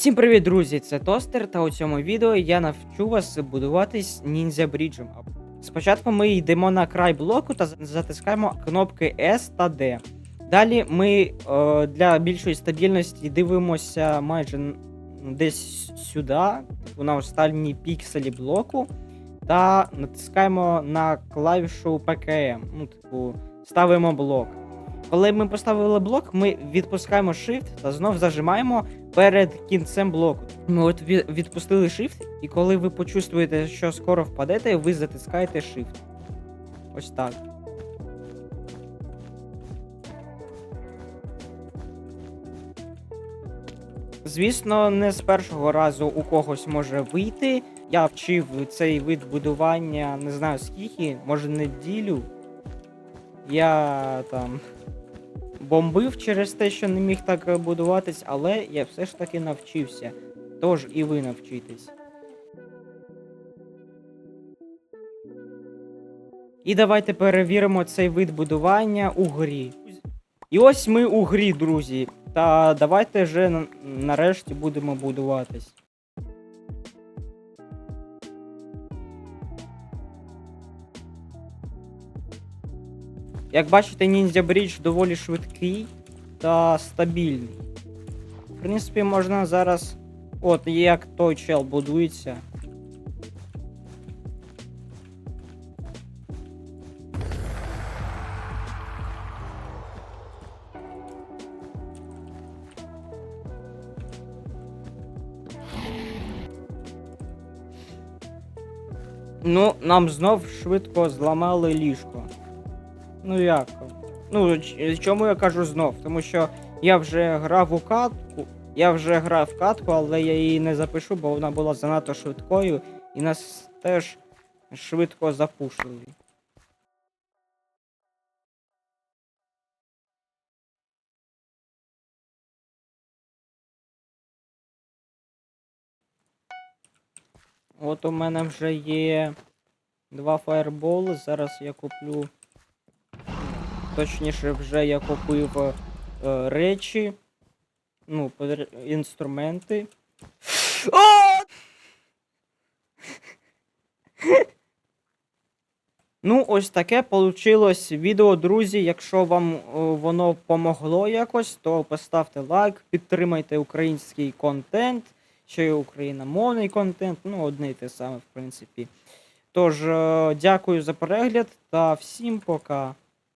Всім привіт, друзі! Це Тостер, та у цьому відео я навчу вас будуватись ніндзя бріджем. Спочатку ми йдемо на край блоку та затискаємо кнопки S та D. Далі ми е, для більшої стабільності дивимося майже десь сюди, на останні пікселі блоку, та натискаємо на клавішу PKM. Ну, типу, ставимо блок. Коли ми поставили блок, ми відпускаємо Shift та знов зажимаємо перед кінцем блоку. Ми от відпустили Shift, і коли ви почувствуєте, що скоро впадете, ви затискаєте Shift. Ось так. Звісно, не з першого разу у когось може вийти. Я вчив цей вид будування не знаю скільки, може неділю. Я там бомбив через те, що не міг так е, будуватись, але я все ж таки навчився. Тож і ви навчитесь. І давайте перевіримо цей вид будування у грі. І ось ми у грі, друзі. Та давайте вже нарешті будемо будуватись. Як бачите, Ninja Bridge доволі швидкий та стабільний. В принципі, можна зараз. От як той чел будується. Ну, нам знов швидко зламали ліжко. Ну як? Ну, чому я кажу знов? Тому що я вже грав у катку, я вже грав в катку, але я її не запишу, бо вона була занадто швидкою і нас теж швидко запушили. От у мене вже є два фаерболи. Зараз я куплю. Точніше, вже я купив е, речі. Ну, інструменти. О! Ну, ось таке получилось відео, друзі. Якщо вам е, воно помогло якось, то поставте лайк, підтримайте український контент, ще й україномовний контент, ну, одне й те саме, в принципі. Тож, е, дякую за перегляд та всім пока.